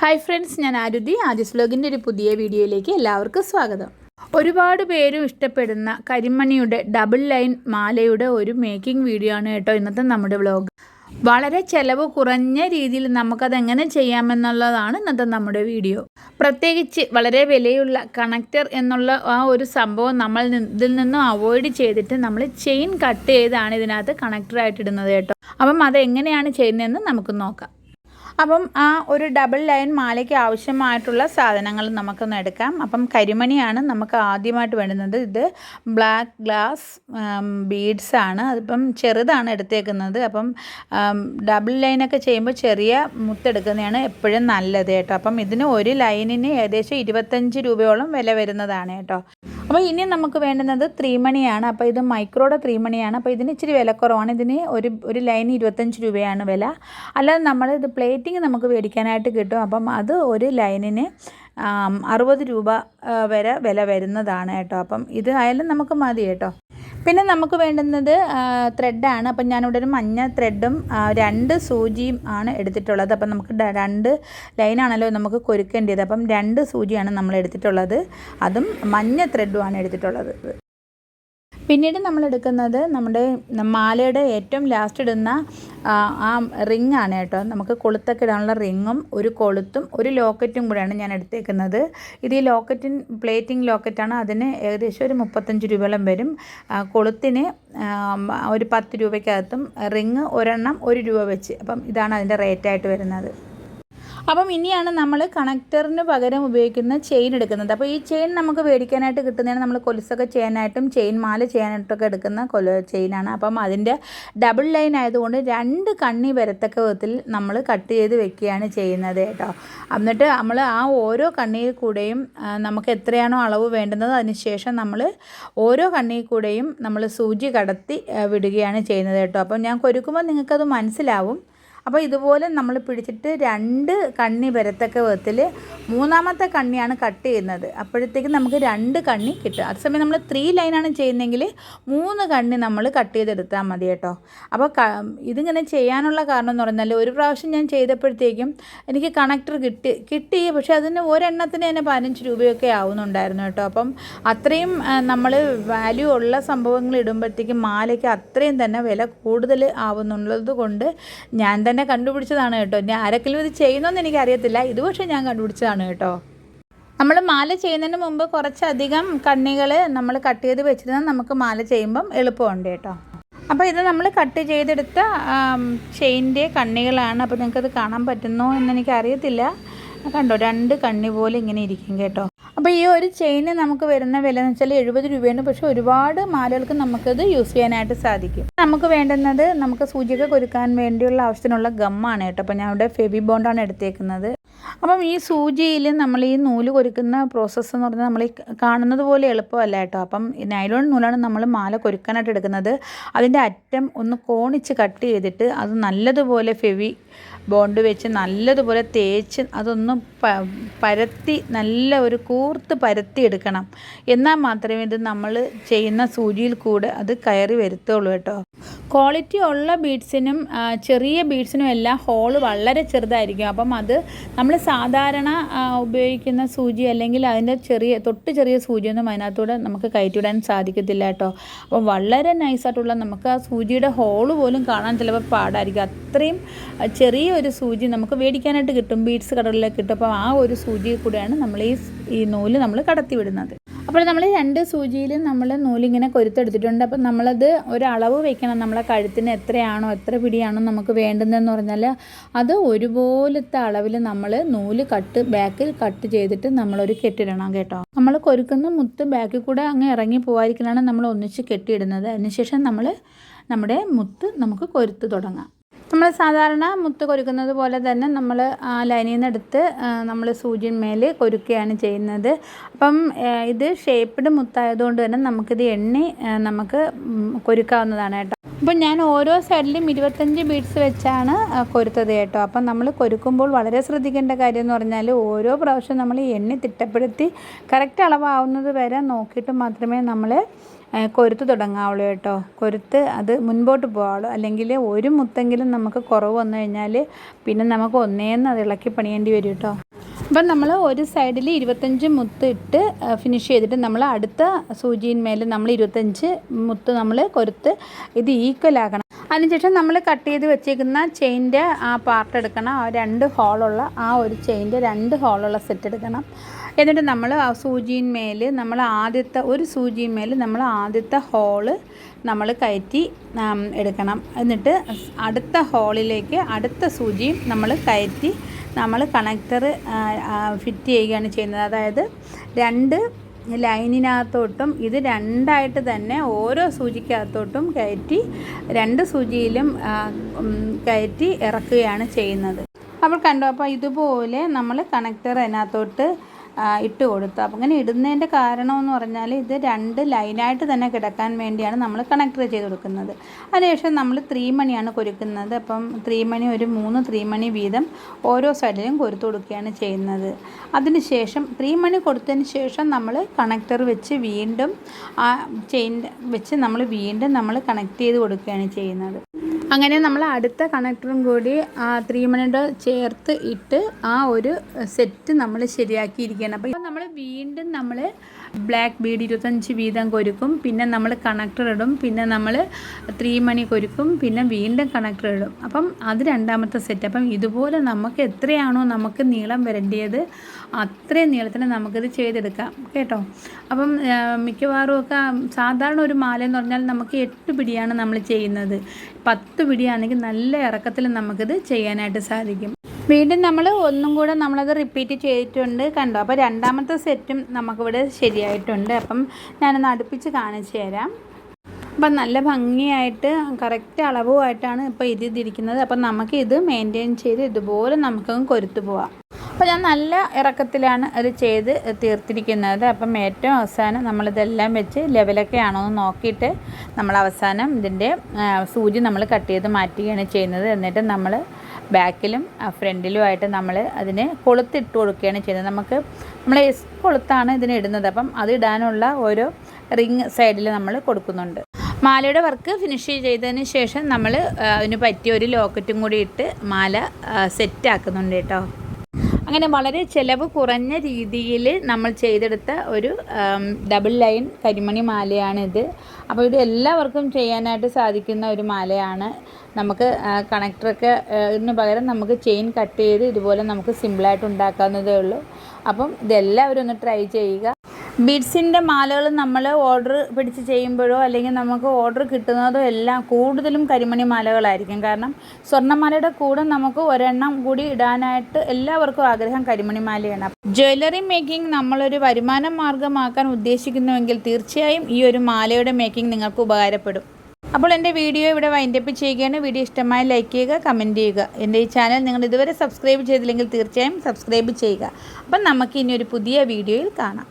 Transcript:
Hi friends ഞാൻ ആരുതി. ആദിസ് വ്ലോഗിന്റെ ഒരു പുതിയ വീഡിയോയിലേക്ക് എല്ലാവർക്കും സ്വാഗതം. ഒരുപാട് പേരും ഇഷ്ടപ്പെടുന്ന കരിമണിയുടെ ഡബിൾ ലൈൻ മാലയുടെ ഒരു മേക്കിംഗ് വീഡിയോ ആണ് കേട്ടോ ഇന്നത്തെ നമ്മുടെ വ്ലോഗ് വളരെ ചിലവ് കുറഞ്ഞ രീതിയിൽ നമുക്കത് എങ്ങനെ ചെയ്യാമെന്നുള്ളതാണ് ഇന്നത്തെ നമ്മുടെ വീഡിയോ പ്രത്യേകിച്ച് വളരെ വിലയുള്ള കണക്റ്റർ എന്നുള്ള ആ ഒരു സംഭവം നമ്മൾ ഇതിൽ നിന്നും അവോയ്ഡ് ചെയ്തിട്ട് നമ്മൾ ചെയിൻ കട്ട് ചെയ്താണ് ഇതിനകത്ത് കണക്ടറായിട്ട് ഇടുന്നത് കേട്ടോ. അപ്പം അതെങ്ങനെയാണ് ചെയ്യുന്നതെന്ന് നമുക്ക് നോക്കാം. അപ്പം ആ ഒരു ഡബിൾ ലൈൻ മാലയ്ക്ക് ആവശ്യമായിട്ടുള്ള സാധനങ്ങൾ നമുക്കൊന്ന് എടുക്കാം. അപ്പം കരിമണിയാണ് നമുക്ക് ആദ്യമായിട്ട് വേണ്ടുന്നത്. ഇത് ബ്ലാക്ക് ഗ്ലാസ് ബീഡ്സ് ആണ്. അതിപ്പം ചെറുതാണ് എടുത്തേക്കുന്നത്. അപ്പം ഡബിൾ ലൈനൊക്കെ ചെയ്യുമ്പോൾ ചെറിയ മുത്തെടുക്കുന്നതാണ് എപ്പോഴും നല്ലത് കേട്ടോ. അപ്പം ഇതിന് ഒരു ലൈനിന് ഏകദേശം ഇരുപത്തഞ്ച് രൂപയോളം വില വരുന്നതാണ് കേട്ടോ. അപ്പോൾ ഇനി നമുക്ക് വേണ്ടുന്നത് ത്രീമണിയാണ്. അപ്പോൾ ഇത് മൈക്രോയുടെ ത്രീമണിയാണ്. അപ്പോൾ ഇതിന് ഇച്ചിരി വിലക്കുറവാണ് ഇതിന് ഒരു ഒരു ലൈൻ ഇരുപത്തഞ്ച് രൂപയാണ് വില. അല്ലാതെ നമ്മൾ ഇത് പ്ലേറ്റിംഗ് നമുക്ക് മേടിക്കാനായിട്ട് കിട്ടും. അപ്പം അത് ഒരു ലൈനിന് അറുപത് രൂപ വരെ വില വരുന്നതാണ് കേട്ടോ. അപ്പം ഇത് ആയാലും നമുക്ക് മതി കേട്ടോ. പിന്നെ നമുക്ക് വേണ്ടുന്നത് ത്രെഡാണ് അപ്പം ഞാനിവിടെ ഒരു മഞ്ഞ ത്രെഡും രണ്ട് സൂചിയും ആണ് എടുത്തിട്ടുള്ളത്. അപ്പം നമുക്ക് രണ്ട് ലൈനാണല്ലോ നമുക്ക് കൊരുക്കേണ്ടത് അപ്പം രണ്ട് സൂചിയാണ് നമ്മൾ എടുത്തിട്ടുള്ളത്. അതും മഞ്ഞ ത്രെഡുമാണ് എടുത്തിട്ടുള്ളത്. പിന്നീട് നമ്മൾ എടുക്കുന്നത് നമ്മുടെ മാലയുടെ ഏറ്റവും ലാസ്റ്റ് ഇടുന്ന ആ, റിംഗ് ആണ് കേട്ടോ. നമുക്ക് കൊളുത്തൊക്കെ ഇടാനുള്ള റിങ്ങും ഒരു കൊളുത്തും ഒരു ലോക്കറ്റും കൂടെയാണ് ഞാൻ എടുത്തേക്കുന്നത്. ഇത് ഈ ലോക്കറ്റിൻ പ്ലേറ്റിംഗ് ലോക്കറ്റാണ് അതിന് ഏകദേശം ഒരു മുപ്പത്തഞ്ച് രൂപയോളം വരും. കൊളുത്തിന് ഒരു പത്ത് രൂപയ്ക്കകത്തും റിങ് ഒരെണ്ണം ഒരു രൂപ വെച്ച്. അപ്പം ഇതാണ് അതിന്റെ റേറ്റായിട്ട് വരുന്നത്. അപ്പം ഇനിയാണ് നമ്മൾ കണക്ടറിന് പകരം ഉപയോഗിക്കുന്ന ചെയിൻ എടുക്കുന്നത്. അപ്പോൾ ഈ ചെയിൻ നമുക്ക് മേടിക്കാനായിട്ട് കിട്ടുന്നതാണ് നമ്മൾ കൊലുസൊക്കെ ചെയ്യാനായിട്ടും ചെയിൻ മാല ചെയ്യാനായിട്ടൊക്കെ എടുക്കുന്ന കൊല ചെയിനാണ് അപ്പം അതിന്റെ ഡബിൾ ലൈൻ ആയതുകൊണ്ട് രണ്ട് കണ്ണി വരത്തക്ക വിധത്തിൽ നമ്മൾ കട്ട് ചെയ്ത് വെക്കുകയാണ് ചെയ്യുന്നത് കേട്ടോ. എന്നിട്ട് നമ്മൾ ആ ഓരോ കണ്ണിയിൽ കൂടെയും നമുക്ക് എത്രയാണോ അളവ് വേണ്ടുന്നത് അതിനുശേഷം നമ്മൾ ഓരോ കണ്ണിയിൽ കൂടെയും നമ്മൾ സൂചി കടത്തി വിടുകയാണ് ചെയ്യുന്നത് കേട്ടോ. അപ്പം ഞാൻ കൊരുക്കുമ്പോൾ നിങ്ങൾക്കത് മനസ്സിലാവും. അപ്പോൾ ഇതുപോലെ നമ്മൾ പിടിച്ചിട്ട് രണ്ട് കണ്ണി വരത്തക്ക വിധത്തിൽ മൂന്നാമത്തെ കണ്ണിയാണ് കട്ട് ചെയ്യുന്നത്. അപ്പോഴത്തേക്ക് നമുക്ക് രണ്ട് കണ്ണി കിട്ടും. അതേസമയം നമ്മൾ ത്രീ ലൈനാണ് ചെയ്യുന്നതെങ്കിൽ മൂന്ന് കണ്ണി നമ്മൾ കട്ട് ചെയ്തെടുത്താൽ മതി കേട്ടോ. അപ്പോൾ ഇതിങ്ങനെ ചെയ്യാനുള്ള കാരണം എന്ന് പറഞ്ഞാൽ ഒരു പ്രാവശ്യം ഞാൻ ചെയ്തപ്പോഴത്തേക്കും എനിക്ക് കണക്ടർ കിട്ടി കിട്ടി. പക്ഷേ അതിന് ഒരെണ്ണത്തിന് തന്നെ പതിനഞ്ച് രൂപയൊക്കെ ആവുന്നുണ്ടായിരുന്നു കേട്ടോ. അപ്പം അത്രയും നമ്മൾ വാല്യൂ ഉള്ള സംഭവങ്ങൾ ഇടുമ്പോഴത്തേക്കും മാലയ്ക്ക് അത്രയും തന്നെ വില കൂടുതൽ ആവുന്നുള്ളത് കൊണ്ട് ഞാൻ തന്നെ കണ്ടുപിടിച്ചതാണ് കേട്ടോ. ഞാൻ ആരെങ്കിലും ഇത് ചെയ്യുന്നോന്ന് എനിക്കറിയത്തില്ല. ഇത് പക്ഷേ ഞാൻ കണ്ടുപിടിച്ചതാണ് കേട്ടോ. നമ്മൾ മാല ചെയ്യുന്നതിന് മുമ്പ് കുറച്ചധികം കണ്ണികൾ നമ്മൾ കട്ട് ചെയ്ത് വെച്ചിരുന്നാൽ നമുക്ക് മാല ചെയ്യുമ്പം എളുപ്പമുണ്ട് കേട്ടോ. അപ്പോൾ ഇത് നമ്മൾ കട്ട് ചെയ്തെടുത്ത ചെയിന്റെ കണ്ണികളാണ്. അപ്പോൾ നിങ്ങൾക്കത് കാണാൻ പറ്റുന്നോ എന്ന് എനിക്കറിയത്തില്ല. കണ്ടോ രണ്ട് കണ്ണി പോലെ ഇങ്ങനെ ഇരിക്കും കേട്ടോ. അപ്പോൾ ഈ ഒരു ചെയിന് നമുക്ക് വരുന്ന വില എന്ന് വെച്ചാൽ എഴുപത് രൂപയാണ്. പക്ഷേ ഒരുപാട് മാലകൾക്ക് നമുക്കത് യൂസ് ചെയ്യാനായിട്ട് സാധിക്കും. നമുക്ക് വേണ്ടുന്നത് നമുക്ക് സൂചിക കൊരുക്കാൻ വേണ്ടിയുള്ള ആവശ്യത്തിനുള്ള ഗമ്മാണ് കേട്ടോ. അപ്പോൾ ഞാൻ ഇവിടെ ഫെബി ബോണ്ടാണ് എടുത്തേക്കുന്നത്. അപ്പം ഈ സൂചിയിൽ നമ്മൾ ഈ നൂൽ കൊരുക്കുന്ന പ്രോസസ്സ് എന്ന് പറഞ്ഞാൽ നമ്മൾ ഈ കാണുന്നത് പോലെ എളുപ്പമല്ല കേട്ടോ. അപ്പം നൈലോൺ നൂലാണ് നമ്മൾ മാല കൊരുക്കാനായിട്ട് എടുക്കുന്നത്. അതിന്റെ അറ്റം ഒന്ന് കോണിച്ച് കട്ട് ചെയ്തിട്ട് അത് നല്ലതുപോലെ ഫെവി ബോണ്ട് വെച്ച് നല്ലതുപോലെ തേച്ച് അതൊന്ന് പരത്തി നല്ല ഒരു കൂർത്ത് പരത്തി എടുക്കണം. എന്നാൽ മാത്രമേ ഇത് നമ്മൾ ചെയ്യുന്ന സൂചിയിൽ കൂടെ അത് കയറി വരുത്തുള്ളൂ കേട്ടോ. ക്വാളിറ്റി ഉള്ള ബീഡ്സിനും ചെറിയ ബീഡ്സിനും എല്ലാം ഹോൾ വളരെ ചെറുതായിരിക്കും. അപ്പം അത് നമ്മൾ സാധാരണ ഉപയോഗിക്കുന്ന സൂചി അല്ലെങ്കിൽ അതിന്റെ ചെറിയ തൊട്ട് ചെറിയ സൂചിയൊന്നും അതിനകത്തൂടെ നമുക്ക് കയറ്റിവിടാൻ സാധിക്കത്തില്ല കേട്ടോ. അപ്പോൾ വളരെ നൈസായിട്ടുള്ള നമുക്ക് ആ സൂചിയുടെ ഹോൾ പോലും കാണാൻ ചിലപ്പോൾ പാടായിരിക്കും. അത്രയും ചെറിയ ഒരു സൂചി നമുക്ക് മേടിക്കാനായിട്ട് കിട്ടും. ബീഡ്സ് കടകളിലേക്ക് കിട്ടും. അപ്പോൾ ആ ഒരു സൂചിയിൽ കൂടെയാണ് നമ്മൾ ഈ ഈ നൂൽ നമ്മൾ കടത്തി വിടുന്നത് അപ്പോൾ നമ്മൾ രണ്ട് സൂചിയിൽ നമ്മൾ നൂലിങ്ങനെ കൊരുത്തെടുത്തിട്ടുണ്ട്. അപ്പം നമ്മളത് ഒരളവ് വെക്കണം. നമ്മളെ കഴുത്തിന് എത്രയാണോ എത്ര പിടിയാണോ നമുക്ക് വേണ്ടുന്നതെന്ന് പറഞ്ഞാൽ അത് ഒരുപോലത്തെ അളവിൽ നമ്മൾ നൂൽ കട്ട് ബാക്കിൽ കട്ട് ചെയ്തിട്ട് നമ്മളൊരു കെട്ടിടണം കേട്ടോ. നമ്മൾ കൊരുക്കുന്ന മുത്ത് ബാക്കിൽ കൂടെ അങ്ങ് ഇറങ്ങി പോകാതിരിക്കലാണ് നമ്മൾ ഒന്നിച്ച് കെട്ടിയിടുന്നത്. അതിനുശേഷം നമ്മൾ നമ്മുടെ മുത്ത് നമുക്ക് കൊരുത്ത് തുടങ്ങാം. നമ്മൾ സാധാരണ മുത്ത് കൊരുക്കുന്നത് പോലെ തന്നെ നമ്മൾ ലൈനിൽ നിന്ന് എടുത്ത് നമ്മൾ സൂചിന്മേൽ കൊരുക്കുകയാണ് ചെയ്യുന്നത്. അപ്പം ഇത് ഷേപ്പ്ഡ് മുത്തായതുകൊണ്ട് തന്നെ നമുക്കിത് എണ്ണി നമുക്ക് കൊരുക്കാവുന്നതാണ് കേട്ടോ. അപ്പം ഞാൻ ഓരോ സൈഡിലും ഇരുപത്തഞ്ച് ബീഡ്സ് വെച്ചാണ് കൊരുത്തത് കേട്ടോ. അപ്പം നമ്മൾ കൊരുക്കുമ്പോൾ വളരെ ശ്രദ്ധിക്കേണ്ട കാര്യം എന്ന് പറഞ്ഞാൽ ഓരോ പ്രാവശ്യം നമ്മൾ എണ്ണി തിട്ടപ്പെടുത്തി കറക്റ്റ് അളവാവുന്നത് വരെ നോക്കിയിട്ട് മാത്രമേ നമ്മൾ കൊരുത്ത് തുടങ്ങാവുള്ളൂ കേട്ടോ. കൊരുത്ത് അത് മുൻപോട്ട് പോകാവുള്ളൂ അല്ലെങ്കിൽ ഒരു മുത്തെങ്കിലും നമുക്ക് കുറവ് വന്നു കഴിഞ്ഞാൽ പിന്നെ നമുക്ക് ഒന്നേന്ന് അത് ഇളക്കി പണിയേണ്ടി വരും കേട്ടോ. അപ്പം നമ്മൾ ഒരു സൈഡിൽ ഇരുപത്തഞ്ച് മുത്ത് ഇട്ട് ഫിനിഷ് ചെയ്തിട്ട് നമ്മൾ അടുത്ത സൂചിയിന്മേൽ നമ്മൾ ഇരുപത്തഞ്ച് മുത്ത് നമ്മൾ കൊരുത്ത് ഇത് ഈക്വൽ ആക്കണം. അതിനുശേഷം നമ്മൾ കട്ട് ചെയ്ത് വെച്ചേക്കുന്ന ചെയിന്റെ ആ പാർട്ട് എടുക്കണം. ആ രണ്ട് ഹോളുള്ള ആ ഒരു ചെയിന്റെ രണ്ട് ഹോളുള്ള സെറ്റ് എടുക്കണം. എന്നിട്ട് നമ്മൾ ആ സൂചിയിന്മേൽ നമ്മൾ ആദ്യത്തെ ഒരു സൂചിയിന്മേൽ നമ്മൾ ആദ്യത്തെ ഹോൾ നമ്മൾ കയറ്റി എടുക്കണം. എന്നിട്ട് അടുത്ത ഹോളിലേക്ക് അടുത്ത സൂചിയും നമ്മൾ കയറ്റി നമ്മൾ കണക്ടർ ഫിറ്റ് ചെയ്യുകയാണ് ചെയ്യുന്നത്. അതായത് രണ്ട് ലൈനിനകത്തോട്ടും ഇത് രണ്ടായിട്ട് തന്നെ ഓരോ സൂചിക്കകത്തോട്ടും കയറ്റി രണ്ട് സൂചിയിലും കയറ്റി ഇറക്കുകയാണ് ചെയ്യുന്നത്. അപ്പോൾ കണ്ടോ അപ്പോൾ ഇതുപോലെ നമ്മൾ കണക്ടർ അതിനകത്തോട്ട് ഇട്ട് കൊടുത്തു. അപ്പം അങ്ങനെ ഇടുന്നതിന്റെ കാരണം എന്ന് പറഞ്ഞാൽ ഇത് രണ്ട് ലൈനായിട്ട് തന്നെ കിടക്കാൻ വേണ്ടിയാണ് നമ്മൾ കണക്ട് ചെയ്ത് കൊടുക്കുന്നത്. അതിനുശേഷം നമ്മൾ ത്രീ മണിയാണ് കൊരുക്കുന്നത്. അപ്പം ത്രീ മണി ഒരു മൂന്ന് ത്രീ മണി വീതം ഓരോ സൈഡിലും കൊരുത്ത് കൊടുക്കുകയാണ് ചെയ്യുന്നത്. അതിനുശേഷം ത്രീ മണി കൊടുത്തതിന് ശേഷം നമ്മൾ കണക്ടർ വെച്ച് വീണ്ടും ആ ചെയിൻ വെച്ച് നമ്മൾ വീണ്ടും നമ്മൾ കണക്ട് ചെയ്ത് കൊടുക്കുകയാണ് ചെയ്യുന്നത്. അങ്ങനെ നമ്മൾ അടുത്ത കണക്ടറും കൂടി ആ ത്രീ മണിയുടെ ചേർത്ത് ഇട്ട് ആ ഒരു സെറ്റ് നമ്മൾ ശരിയാക്കിയിരിക്കുകയാണ്. അപ്പോൾ നമ്മൾ വീണ്ടും നമ്മൾ ബ്ലാക്ക് ബീഡ് ഇരുപത്തഞ്ച് വീതം കൊരുക്കും പിന്നെ നമ്മൾ കണക്ടർ ഇടും പിന്നെ നമ്മൾ ത്രീ മണി കൊരുക്കും പിന്നെ വീണ്ടും കണക്ടർ ഇടും. അപ്പം അത് രണ്ടാമത്തെ സെറ്റ്. അപ്പം ഇതുപോലെ നമുക്ക് എത്രയാണോ നമുക്ക് നീളം വരേണ്ടത് അത്രയും നീളത്തിന് നമുക്കിത് ചെയ്തെടുക്കാം. കേട്ടോ? അപ്പം മിക്കവാറും ഒക്കെ സാധാരണ ഒരു മാല എന്ന് പറഞ്ഞാൽ നമുക്ക് എട്ട് പിടിയാണ് നമ്മൾ ചെയ്യുന്നത്. പത്ത് പിടിയാണെങ്കിൽ നല്ല ഇറക്കത്തിൽ നമുക്കിത് ചെയ്യാനായിട്ട് സാധിക്കും. വീണ്ടും നമ്മൾ ഒന്നും കൂടെ നമ്മളത് റിപ്പീറ്റ് ചെയ്തിട്ടുണ്ട് കണ്ടോ? അപ്പോൾ രണ്ടാമത്തെ സെറ്റും നമുക്കിവിടെ ശരിയായിട്ടുണ്ട്. അപ്പം ഞാനൊന്ന് അടുപ്പിച്ച് കാണിച്ചു തരാം. അപ്പം നല്ല ഭംഗിയായിട്ട് കറക്റ്റ് അളവുമായിട്ടാണ് ഇപ്പോൾ ഇത് അപ്പം നമുക്ക് ഇത് മെയിന്റെയിൻ ചെയ്ത് ഇതുപോലെ നമുക്കങ്ങ് കൊരുത്തു പോവാം. അപ്പോൾ ഞാൻ നല്ല ഇറക്കത്തിലാണ് അത് ചെയ്ത് തീർത്തിരിക്കുന്നത്. അപ്പം ഏറ്റവും അവസാനം നമ്മളിതെല്ലാം വെച്ച് ലെവലൊക്കെ ആണോ എന്ന് നോക്കിയിട്ട് നമ്മൾ അവസാനം ഇതിന്റെ സൂചി നമ്മൾ കട്ട് ചെയ്ത് മാറ്റുകയാണ് ചെയ്യുന്നത്. എന്നിട്ട് നമ്മൾ ബാക്കിലും ഫ്രണ്ടിലുമായിട്ട് നമ്മൾ അതിന് കൊളുത്തിട്ട് കൊടുക്കുകയാണ് ചെയ്യുന്നത്. നമുക്ക് നമ്മൾ എസ് കൊളുത്താണ് ഇതിന് ഇടുന്നത്. അപ്പം അത് ഇടാനുള്ള ഓരോ റിങ് സൈഡിൽ നമ്മൾ കൊടുക്കുന്നുണ്ട്. മാലയുടെ വർക്ക് ഫിനിഷ് ചെയ്തതിന് ശേഷം നമ്മൾ അതിന് പറ്റിയ ഒരു ലോക്കറ്റും കൂടി ഇട്ട് മാല സെറ്റാക്കുന്നുണ്ട് കേട്ടോ. അങ്ങനെ വളരെ ചിലവ് കുറഞ്ഞ രീതിയിൽ നമ്മൾ ചെയ്തെടുത്ത ഒരു ഡബിൾ ലൈൻ കരിമണി മാലയാണിത്. അപ്പോൾ ഇത് എല്ലാവർക്കും ചെയ്യാനായിട്ട് സാധിക്കുന്ന ഒരു മാലയാണ്. നമുക്ക് കണക്ടറൊക്കെ ഇതിന് പകരം നമുക്ക് ചെയിൻ കട്ട് ചെയ്ത് ഇതുപോലെ നമുക്ക് സിമ്പിളായിട്ട് ഉണ്ടാക്കാവുന്നതേ ഉള്ളൂ. അപ്പം ഇതെല്ലാവരും ഒന്ന് ട്രൈ ചെയ്യുക. ബീഡ്സിന്റെ മാലകൾ നമ്മൾ ഓർഡർ പിടിച്ച് ചെയ്യുമ്പോഴോ അല്ലെങ്കിൽ നമുക്ക് ഓർഡർ കിട്ടുന്നതോ എല്ലാം കൂടുതലും കരിമണി മാലകളായിരിക്കും. കാരണം സ്വർണമാലയുടെ കൂടെ നമുക്ക് ഒരെണ്ണം കൂടി ഇടാനായിട്ട് എല്ലാവർക്കും ആഗ്രഹം കരിമണി മാലയാണ്. ജ്വല്ലറി മേക്കിംഗ് നമ്മളൊരു വരുമാന മാർഗമാക്കാൻ ഉദ്ദേശിക്കുന്നുവെങ്കിൽ തീർച്ചയായും ഈ ഒരു മാലയുടെ മേക്കിംഗ് നിങ്ങൾക്ക് ഉപകാരപ്പെടും. അപ്പോൾ എന്റെ വീഡിയോ ഇവിടെ വൈൻഡപ്പ് ചെയ്യുകയാണ്. വീഡിയോ ഇഷ്ടമായി ലൈക്ക് ചെയ്യുക കമന്റ് ചെയ്യുക. എന്റെ ഈ ചാനൽ നിങ്ങൾ ഇതുവരെ സബ്സ്ക്രൈബ് ചെയ്തില്ലെങ്കിൽ തീർച്ചയായും സബ്സ്ക്രൈബ് ചെയ്യുക. അപ്പം നമുക്ക് ഇനി ഒരു പുതിയ വീഡിയോയിൽ കാണാം.